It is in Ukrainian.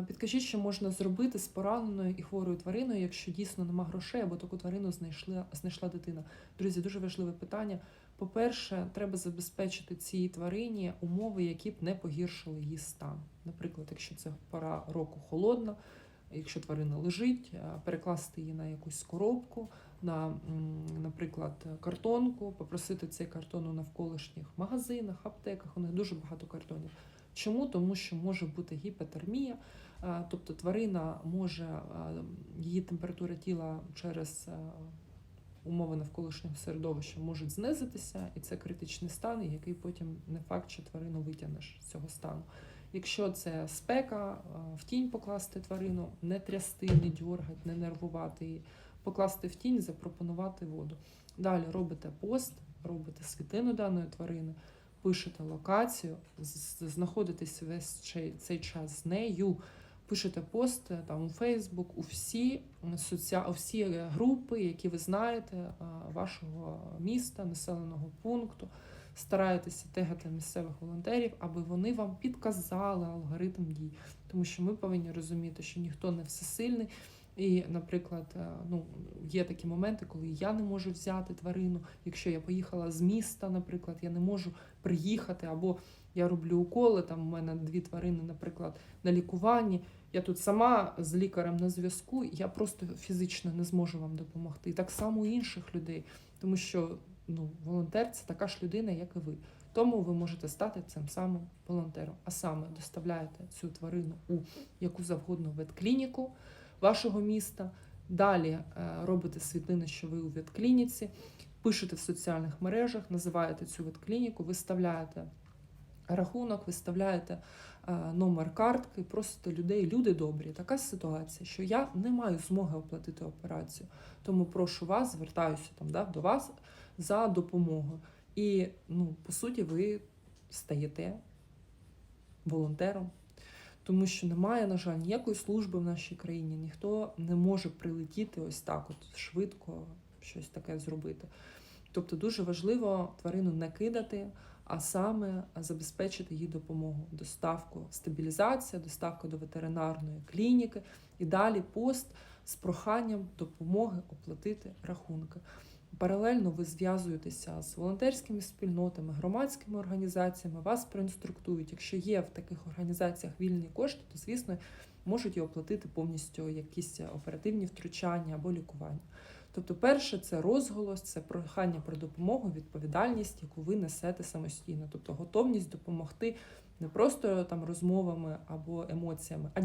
Е, Підкажіть, що можна зробити з пораненою і хворою твариною, якщо дійсно нема грошей або таку тварину знайшла, знайшла дитина. Друзі, дуже важливе питання. По-перше, треба забезпечити цій тварині умови, які б не погіршили її стан. Наприклад, якщо це пора року холодна, якщо тварина лежить, е, перекласти її на якусь коробку, на, наприклад, картонку, попросити цей картон у навколишніх магазинах, аптеках. У них дуже багато картонів. Чому? Тому що може бути гіпотермія, тобто тварина може, е, її температура тіла через е, умови навколишнього середовища можуть знизитися, і це критичний стан, який потім не факт, що тварину витягнеш з цього стану. Якщо це спека, е, в тінь покласти тварину, не трясти, не дьоргати, не нервувати її, покласти в тінь, запропонувати воду. Далі робите пост, робите світлину даної тварини, пишете локацію, знаходитесь весь цей час з нею, пишете пост е, там у Фейсбук, у всі, м, соці... у всі е, групи, які ви знаєте, е, вашого міста, населеного пункту. Стараєтеся тегати місцевих волонтерів, аби вони вам підказали алгоритм дій. Тому що ми повинні розуміти, що ніхто не всесильний. І, наприклад, е, ну, є такі моменти, коли я не можу взяти тварину. Якщо я поїхала з міста, наприклад, я не можу приїхати, або я роблю уколи. Там у мене дві тварини, наприклад, на лікуванні. Я тут сама з лікарем на зв'язку, я просто фізично не зможу вам допомогти. І так само у інших людей, тому що ну, волонтер це така ж людина, як і ви. Тому ви можете стати цим самим волонтером. А саме доставляєте цю тварину у яку завгодно ветклініку вашого міста. Далі е, робите світлини, що ви у ветклініці, пишете в соціальних мережах, називаєте цю ветклініку, виставляєте рахунок, виставляєте е, номер картки, просите людей, люди добрі. Така ситуація, що я не маю змоги оплатити операцію. Тому прошу вас, звертаюся там да, до вас за допомогою. І ну, по суті, ви стаєте волонтером. Тому що немає, на жаль, ніякої служби в нашій країні, ніхто не може прилетіти ось так, от швидко щось таке зробити. Тобто дуже важливо тварину не кидати, а саме забезпечити їй допомогу, доставку, стабілізація, доставка до ветеринарної клініки і далі пост з проханням допомоги оплатити рахунки. Паралельно ви зв'язуєтеся з волонтерськими спільнотами, громадськими організаціями, вас проінструктують. Якщо є в таких організаціях вільні кошти, то звісно можуть і оплатити повністю якісь оперативні втручання або лікування. Тобто, перше це розголос, це прохання про допомогу, відповідальність, яку ви несете самостійно, тобто готовність допомогти не просто там розмовами або емоціями, а